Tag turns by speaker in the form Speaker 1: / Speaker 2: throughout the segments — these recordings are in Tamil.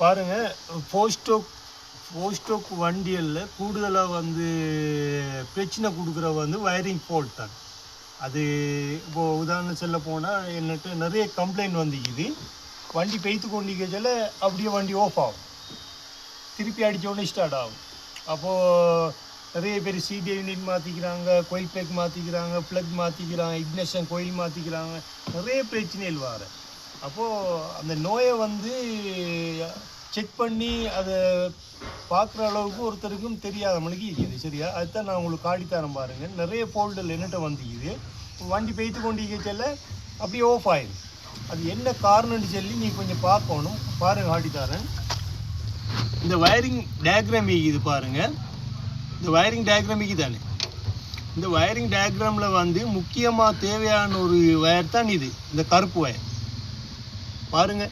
Speaker 1: பாருங்கள் போஸ்டோக் போஸ்டோக் வண்டிகளில் கூடுதலாக வந்து பிரச்சனை கொடுக்குற வந்து வயரிங் ஃபால்ட் தான் அது இப்போது உதாரணம் சொல்ல போனால் என்னட்டு நிறைய கம்ப்ளைண்ட் வந்துக்குது. வண்டி பெய்த்து கொண்டிருக்கல அப்படியே வண்டி ஆஃப் ஆகும். திருப்பி அடித்தோடனே உடனே ஸ்டார்ட் ஆகும். அப்போது நிறைய பேர் சிடி யூனிட் மாற்றிக்கிறாங்க கோயில் பேக் மாற்றிக்கிறாங்க ப்ளக் மாற்றிக்கிறாங்க இக்னேஷன் கோயில் மாற்றிக்கிறாங்க நிறைய பிரச்சனைகள் வர. அப்போது அந்த நோயை வந்து செக் பண்ணி அதை பார்க்குற அளவுக்கு ஒருத்தருக்கும் தெரியாத மணிக்கு இருக்குது சரியா? அதுதான் நான் உங்களுக்கு காட்டித்தரேன் பாருங்கள் நிறைய ஃபோல்டர் என்னட்ட வந்துக்குது வண்டி பெய்த்து கொண்டிருக்கல அப்படியே ஆஃப் ஆயிடுது. அது என்ன காரணம்னு சொல்லி நீங்கள் கொஞ்சம் பார்க்கணும். பாருங்கள் காட்டித்தரேன். இந்த வயரிங் டயக்ராம் இது பாருங்கள் இந்த வயரிங் டயக்ராம் தானே இந்த வயரிங் டயக்ராமில் வந்து முக்கியமாக தேவையான ஒரு வயர் தான் இது. இந்த கருப்பு வயர் பாருங்க.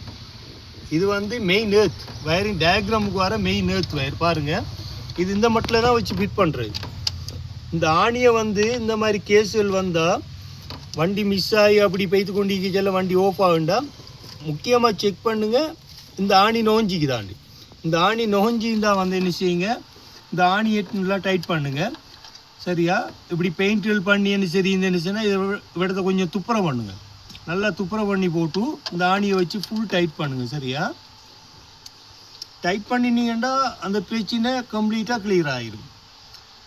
Speaker 1: இது வந்து மெயின் ஏர்த் வயரிங் டயக்ராமுக்கு வர மெயின் ஏர்த் வயர் பாருங்க. இது இந்த மட்டில் தான் வச்சு ஃபிட் பண்ணுறது இந்த ஆணியை வந்து இந்த மாதிரி கேஸுகள் வந்தால் வண்டி மிஸ் ஆகி அப்படி பெய்து செல்ல வண்டி ஓஃப் ஆகுண்டா? முக்கியமாக செக் பண்ணுங்கள் இந்த ஆணி நோஞ்சிக்குதாண்டு இந்த ஆணி நோஞ்சிருந்தா வந்து என்ன செய்யுங்க? இந்த ஆணியை நல்லா டைட் பண்ணுங்கள் சரியா? இப்படி பெயிண்டில் பண்ணி என்ன சரி இந்த என்ன செய்யணும்? இதை விடத்தை கொஞ்சம் துப்புரம் பண்ணுங்கள் நல்லா துப்புரை பண்ணி போட்டு இந்த ஆணியை வச்சு ஃபுல் டைட் பண்ணுங்கள் சரியா? டைட் பண்ணினீங்கன்னா அந்த பிரச்சனை கம்ப்ளீட்டாக கிளியர் ஆகிடும்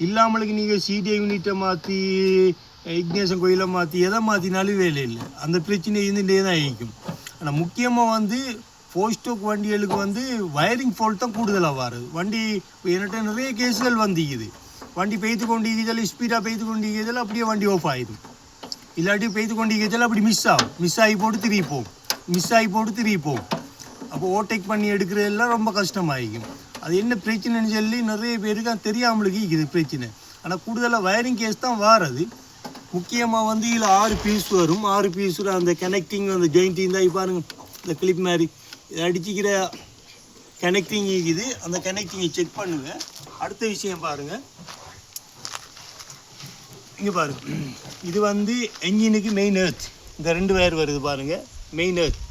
Speaker 1: இல்லாமலுக்கு நீங்கள் சிடிஐ யூனிட்டை மாற்றி இக்னேசன் கோயிலை மாற்றி எதை மாற்றினாலும் வேலை இல்லை. அந்த பிரச்சனை இருந்துகிட்டே தான் ஆகிக்கும் ஆனால் முக்கியமாக வந்து போஸ்டோக் வண்டிகளுக்கு வந்து வயரிங் ஃபால்ட் தான் கூடுதலாக வருது. வண்டி என்கிட்ட நிறைய கேஸுகள் வந்துக்குது. வண்டி பெய்து கொண்டிருக்கிறதால ஸ்பீடாக பெய்து கொண்டிருக்கிறதால அப்படியே வண்டி ஆஃப் ஆயிடும் இல்லாட்டி பெய்து கொண்டிருக்கிறதால அப்படி மிஸ் ஆகும் மிஸ் ஆகி போட்டு திரும்பி போகும் மிஸ் ஆகி போட்டு திரும்பி போகும் அப்போ ஓவர்டேக் பண்ணி எடுக்கிறதெல்லாம் ரொம்ப கஷ்டமாயிருக்கும் அது என்ன பிரச்சனைன்னு சொல்லி நிறைய பேருக்கு அது தெரியாமலுக்கு இருக்குது பிரச்சனை ஆனால் கூடுதலாக வயரிங் கேஸ் தான் வாரது முக்கியமாக வந்து இதில் ஆறு பீஸ் வரும் ஆறு பீஸ் அந்த கனெக்டிங் அந்த ஜாயிண்டிங் தான் பாருங்க இந்த கிளிப் மாதிரி இதை அடிச்சிக்கிற கனெக்டிங் இருக்குது அந்த கனெக்டிங்கை செக் பண்ணுங்கள் அடுத்த விஷயம் பாருங்கள் இங்கே பாருங்க இது வந்து என்ஜினுக்கு மெயின் எர்த் இந்த ரெண்டு வயர் வருது பாருங்கள் மெயின் எர்த்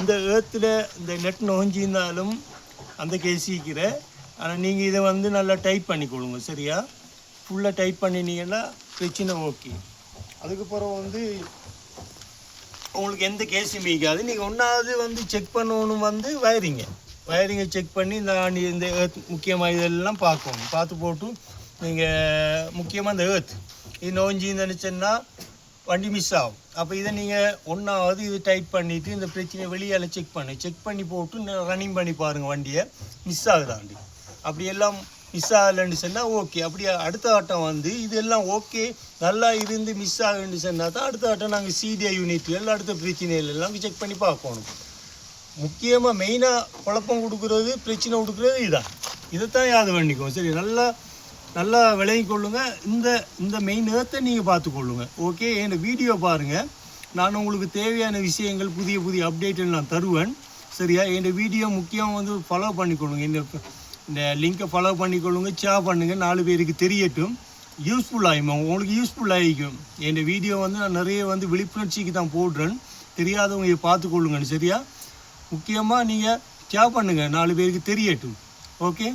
Speaker 1: இந்த ஏர்த்தில் இந்த நெட் நொகஞ்சிருந்தாலும் அந்த கேசிக்கிற ஆனால் நீங்கள் இதை வந்து நல்லா டைட் கொடுங்க சரியா? ஃபுல்லாக டைட் பண்ணினீங்கன்னா பிரச்சனை ஓகே அதுக்கப்புறம் வந்து உங்களுக்கு எந்த கேஸும் மீக்காது நீங்கள் ஒன்றாவது வந்து செக் பண்ணணும் வந்து வயரிங்க வயரிங்கை செக் பண்ணி இந்த ஆண்டி இந்த ஏர்த் முக்கியமாக இதெல்லாம் பார்க்கணும். பார்த்து போட்டு நீங்கள் முக்கியமாக இந்த ஏர்த் இது நோஞ்சி நினச்சேன்னா வண்டி மிஸ் ஆகும். அப்போ இதை நீங்கள் ஒன்றாவது இது டைட் பண்ணிவிட்டு இந்த பிரச்சனையை வெளியால் செக் பண்ணு. செக் பண்ணி போட்டு ரன்னிங் பண்ணி பாருங்கள் வண்டியை. மிஸ் ஆகுதாண்டி. அப்படி எல்லாம் மிஸ் ஆகலைன்னு சொன்னால் ஓகே அப்படி அடுத்த ஆட்டம் வந்து இதெல்லாம் ஓகே நல்லா இருந்து மிஸ் ஆகுன்னு சொன்னால் தான் அடுத்த ஆட்டம் நாங்கள் சிடிஐ யூனிட் எல்லாம் அடுத்த பிரச்சனைகள் எல்லாம் செக் பண்ணி பார்க்கணும். முக்கியமாக மெயினாக குழப்பம் கொடுக்குறது பிரச்சனை கொடுக்குறது இதான். இதைத்தான் யாது பண்ணிக்கோ சரி நல்லா நல்லா விளங்கி கொள்ளுங்க. இந்த இந்த மெயின் ஏர்த்தை நீங்கள் பார்த்துக்கொள்ளுங்க ஓகே என் வீடியோ பாருங்கள் நான் உங்களுக்கு தேவையான விஷயங்கள் புதிய புதிய அப்டேட்டில் நான் தருவேன். சரியா? என் வீடியோ முக்கியம் வந்து ஃபாலோ பண்ணிக்கொள்ளுங்க இந்த இந்த லிங்கை ஃபாலோ பண்ணிக்கொள்ளுங்க ஷேர் பண்ணுங்கள் நாலு பேருக்கு தெரியட்டும். யூஸ்ஃபுல் ஆகும் உங்களுக்கு யூஸ்ஃபுல் ஆகிக்கும் என் வீடியோ வந்து நான் நிறைய வந்து விழிப்புணர்ச்சிக்கு தான் போடுறேன். தெரியாதவங்க பார்த்துக்கொள்ளுங்கன்னு சரியா? முக்கியமாக நீங்கள் ஷேர் பண்ணுங்கள் நாலு பேருக்கு தெரியட்டும். ஓகே